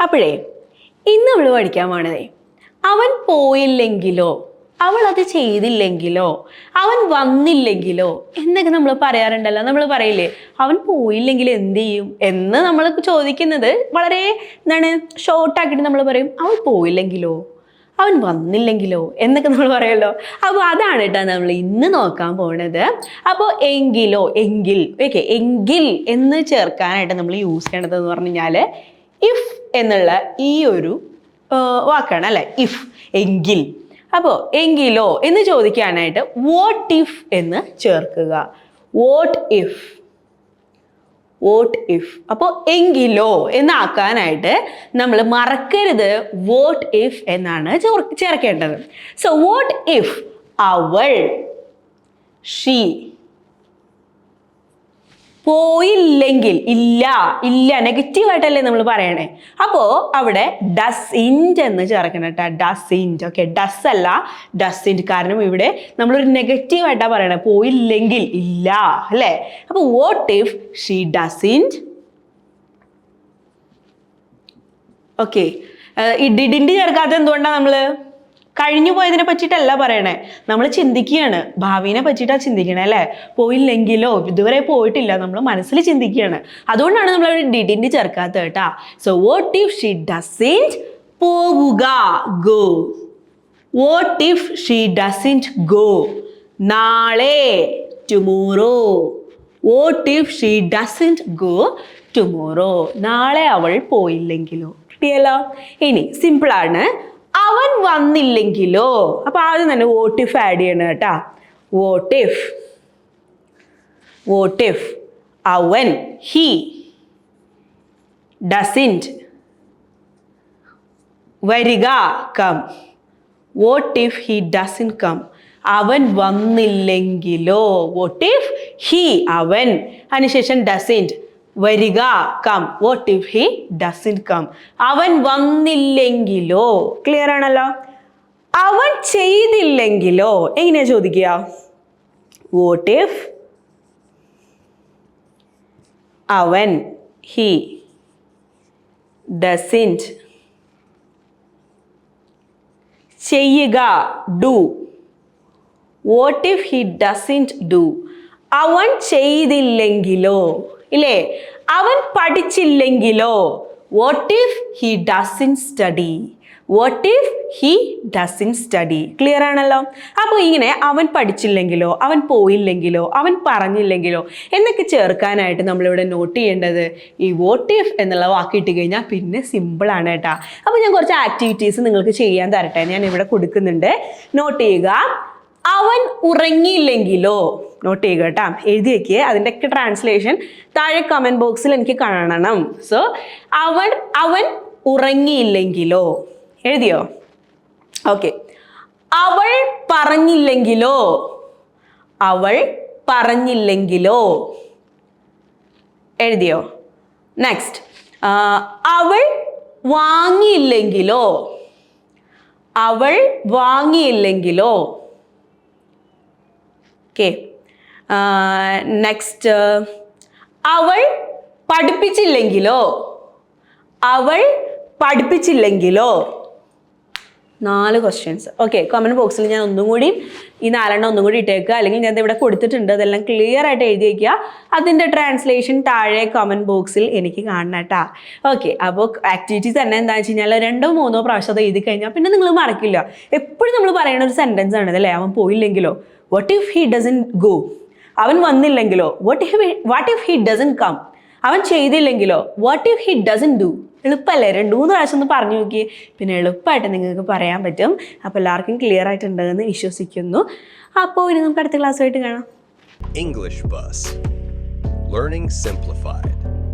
അപ്പോഴേ ഇന്ന് അവൾ പഠിക്കാൻ പോണതേ. അവൻ പോയില്ലെങ്കിലോ അവൾ അത് ചെയ്തില്ലെങ്കിലോ അവൻ വന്നില്ലെങ്കിലോ എന്നൊക്കെ നമ്മൾ പറയാറുണ്ടല്ലോ. നമ്മൾ പറയില്ലേ അവൻ പോയില്ലെങ്കിൽ എന്ത് ചെയ്യും എന്ന് നമ്മൾ ചോദിക്കുന്നത് വളരെ എന്താണ് ഷോർട്ടാക്കിയിട്ട് നമ്മൾ പറയും അവൻ പോയില്ലെങ്കിലോ അവൻ വന്നില്ലെങ്കിലോ എന്നൊക്കെ നമ്മൾ പറയുമല്ലോ അപ്പോൾ അതാണ് കേട്ടോ നമ്മൾ ഇന്ന് നോക്കാൻ പോണത്. അപ്പോൾ എങ്കിലോ എങ്കിൽ ഓക്കെ എങ്കിൽ എന്ന് ചേർക്കാനായിട്ട് നമ്മൾ യൂസ് ചെയ്യണത് എന്ന് പറഞ്ഞു കഴിഞ്ഞാൽ ഇഫ് എന്നുള്ള ഈ ഒരു വാക്കാണ് അല്ലെ? ഇഫ് എങ്കിൽ. അപ്പോൾ എങ്കിലോ എന്ന് ചോദിക്കാനായിട്ട് വോട്ട് ഇഫ് എന്ന് ചേർക്കുക. വോട്ട് ഇഫ് വോട്ട് ഇഫ് അപ്പോൾ എങ്കിലോ എന്നാക്കാനായിട്ട് നമ്മൾ മറക്കരുത് വോട്ട് ഇഫ് എന്നാണ് ചേർക്കേണ്ടത്. സോ വോട്ട് ഇഫ് അവൾ ഷീ പോയില്ലെങ്കിൽ ഇല്ല ഇല്ല നെഗറ്റീവായിട്ടല്ലേ നമ്മൾ പറയണേ. അപ്പോ അവിടെ ഡസ് ഇൻഡ് എന്ന് ചേർക്കണം കേട്ടോ ഡസ് ഇൻഡ് ഓക്കെ ഡസ് അല്ല ഡസ് ഇൻഡ് കാരണം ഇവിടെ നമ്മളൊരു നെഗറ്റീവായിട്ടാണ് പറയണേ. പോയില്ലെങ്കിൽ ഇല്ല അല്ലേ? അപ്പോൾ what if she doesn't okay ഈ ഡിഡിന്റെ ചേർക്കാത്ത എന്തുകൊണ്ടാണ് നമ്മൾ കഴിഞ്ഞു പോയതിനെ പറ്റിയിട്ടല്ല പറയണേ. നമ്മൾ ചിന്തിക്കുകയാണ്. ഭാവിനെ പറ്റിയിട്ടാണ് ചിന്തിക്കണേ അല്ലേ? പോയില്ലെങ്കിലോ? ഇതുവരെ പോയിട്ടില്ല. നമ്മൾ മനസ്സിൽ ചിന്തിക്കുകയാണ്. അതുകൊണ്ടാണ് നമ്മൾ ഡിഡിന്റെ ചേർക്കാത്തത് കേട്ടാ. So what if she doesn't പോവുക? Go what if she doesn't go നാളെ tomorrow what if she doesn't go tomorrow നാളെ അവൾ പോയില്ലെങ്കിലോ? കിട്ടിയല്ലോ? ഇനി സിമ്പിളാണ് അവൻ വന്നില്ലെങ്കിലോ? അപ്പൊ ആദ്യം തന്നെ വോട്ട് ഇഫ് ആഡ് ചെയ്യണം കേട്ടാ. വോട്ട് ഇഫ് വോട്ട് ഇഫ് അവൻ ഹി ഡസിന്റ് വരിക come what if he doesn't come അവൻ വന്നില്ലെങ്കിലോ? വോട്ട് ഇഫ് ഹി അവൻ. അതിനുശേഷം ഡസിന്റ് വരിക come what if he doesn't come അവൻ വന്നില്ലെങ്കിലോ? ക്ലിയർ ആണല്ലോ? അവൻ ചെയ്തില്ലെങ്കിലോ? എങ്ങനെയാ ചോദിക്കുക? വോട്ട് ഇഫ് അവൻ ഹി ഡസിന്റ് ചെയ്യുക do what if he doesn't do അവൻ ചെയ്തില്ലെങ്കിലോ? ഇല്ലേ? അവൻ പഠിച്ചില്ലെങ്കിലോ? What if he doesn't study what if he doesn't study clear ആണല്ലോ? അപ്പോൾ ഇങ്ങനെ അവൻ പഠിച്ചില്ലെങ്കിലോ അവൻ പോയില്ലെങ്കിലോ അവൻ പറഞ്ഞില്ലെങ്കിലോ എന്നൊക്കെ ചേർക്കാനായിട്ട് നമ്മളിവിടെ നോട്ട് ചെയ്യേണ്ടത് ഈ വോട്ട് ഇഫ് എന്നുള്ള വാക്കിട്ട് കഴിഞ്ഞാൽ പിന്നെ സിമ്പിളാണ് കേട്ടോ. അപ്പോൾ ഞാൻ കുറച്ച് ആക്ടിവിറ്റീസ് നിങ്ങൾക്ക് ചെയ്യാൻ തരട്ടെ. ഞാൻ ഇവിടെ കൊടുക്കുന്നുണ്ട്. നോട്ട് ചെയ്യുക. അവൻ ഉറങ്ങിയില്ലെങ്കിലോ? നോട്ട് ചെയ്യുക കേട്ടോ. എഴുതി വെക്കുക അതിന്റെയൊക്കെ ട്രാൻസ്ലേഷൻ താഴെ കമന്റ് ബോക്സിൽ എനിക്ക് കാണണം. സോ അവൻ അവൻ ഉറങ്ങിയില്ലെങ്കിലോ? എഴുതിയോ? ഓക്കെ അവൾ പറഞ്ഞില്ലെങ്കിലോ? അവൾ പറഞ്ഞില്ലെങ്കിലോ? എഴുതിയോ? നെക്സ്റ്റ് അവൾ വാങ്ങിയില്ലെങ്കിലോ? അവൾ വാങ്ങിയില്ലെങ്കിലോ? ഓക്കെ നെക്സ്റ്റ് അവൾ പഠിപ്പിച്ചില്ലെങ്കിലോ? അവൾ പഠിപ്പിച്ചില്ലെങ്കിലോ? നാല് ക്വസ്റ്റ്യൻസ് ഓക്കെ കമന്റ് ബോക്സിൽ ഞാൻ ഒന്നും കൂടി ഈ നാലെണ്ണം ഒന്നും കൂടി ഇട്ടേക്കുക. അല്ലെങ്കിൽ ഞാൻ ഇവിടെ കൊടുത്തിട്ടുണ്ട്. അതെല്ലാം ക്ലിയർ ആയിട്ട് എഴുതി വയ്ക്കുക അതിന്റെ ട്രാൻസ്ലേഷൻ താഴെ കമന്റ് ബോക്സിൽ എനിക്ക് കാണണം കേട്ടോ. ഓക്കെ അപ്പോൾ ആക്ടിവിറ്റീസ് തന്നെ എന്താണെന്ന് വെച്ച് കഴിഞ്ഞാൽ രണ്ടോ മൂന്നോ പ്രാവശ്യം അത് എഴുതി കഴിഞ്ഞാൽ പിന്നെ നിങ്ങൾ മറക്കില്ല. എപ്പോഴും നമ്മൾ പറയുന്ന ഒരു സെന്റൻസ് ആണ് അല്ലേ അവൻ പോയില്ലെങ്കിലോ? What if he doesn't go അവൻ വന്നില്ലെങ്കിലോ? What if what if he doesn't come അവൻ ചെയ്തില്ലെങ്കിലോ? What if he doesn't do എളുപ്പമല്ലേ രണ്ട് മൂന്ന് പ്രാവശ്യം ഒന്ന് പറഞ്ഞു നോക്കി പിന്നെ എളുപ്പമായിട്ട് നിങ്ങൾക്ക് പറയാൻ പറ്റും. അപ്പോൾ എല്ലാവർക്കും ക്ലിയർ ആയിട്ടുണ്ടെന്ന് വിശ്വസിക്കുന്നു. അപ്പോൾ ഇനി നമുക്ക് അടുത്ത ക്ലാസ്സുമായിട്ട് കാണാം. English bus learning Simplified.